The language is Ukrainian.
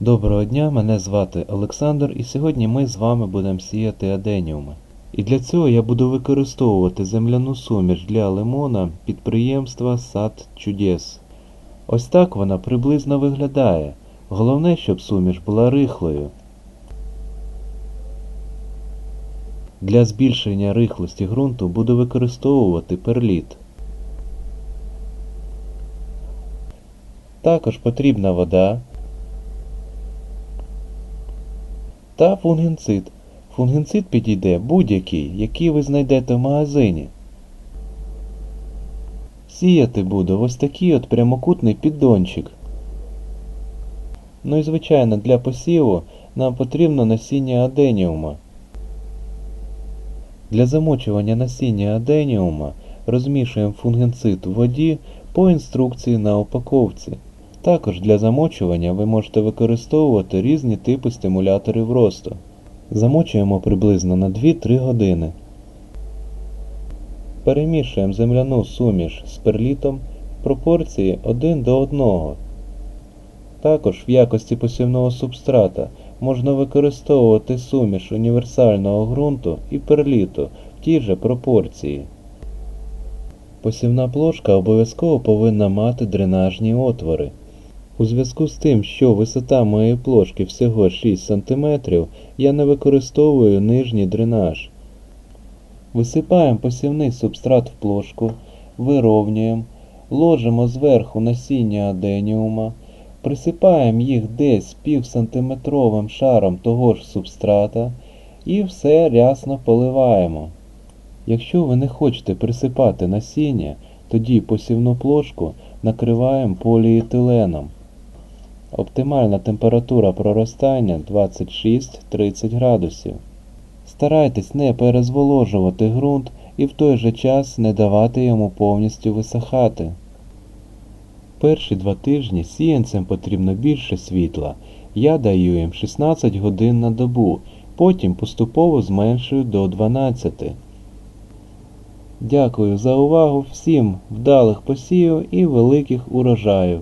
Доброго дня, мене звати Олександр і сьогодні ми з вами будемо сіяти аденіуми. І для цього я буду використовувати земляну суміш для лимона підприємства Сад Чудес. Ось так вона приблизно виглядає. Головне, щоб суміш була рихлою. Для збільшення рихлості ґрунту буду використовувати перліт. Також потрібна вода та фунгенцид. Фунгенцид підійде будь-який, який ви знайдете в магазині. Сіяти буду ось такий от прямокутний піддончик. Ну і звичайно для посіву нам потрібно насіння аденіума. Для замочування насіння аденіума розмішуємо фунгенцид у воді по інструкції на упаковці. Також для замочування ви можете використовувати різні типи стимуляторів росту. Замочуємо приблизно на 2-3 години. Перемішуємо земляну суміш з перлітом в пропорції 1 до 1. Також в якості посівного субстрата можна використовувати суміш універсального ґрунту і перліту в тій же пропорції. Посівна плошка обов'язково повинна мати дренажні отвори. У зв'язку з тим, що висота моєї плошки всього 6 см, я не використовую нижній дренаж. Висипаємо посівний субстрат в плошку, вирівнюємо, ложимо зверху насіння аденіума, присипаємо їх десь пів сантиметровим шаром того ж субстрата і все рясно поливаємо. Якщо ви не хочете присипати насіння, тоді посівну плошку накриваємо поліетиленом. Оптимальна температура проростання 26-30 градусів. Старайтесь не перезволожувати ґрунт і в той же час не давати йому повністю висихати. Перші два тижні сіянцям потрібно більше світла. Я даю їм 16 годин на добу, потім поступово зменшую до 12. Дякую за увагу всім вдалих посівів і великих урожаїв.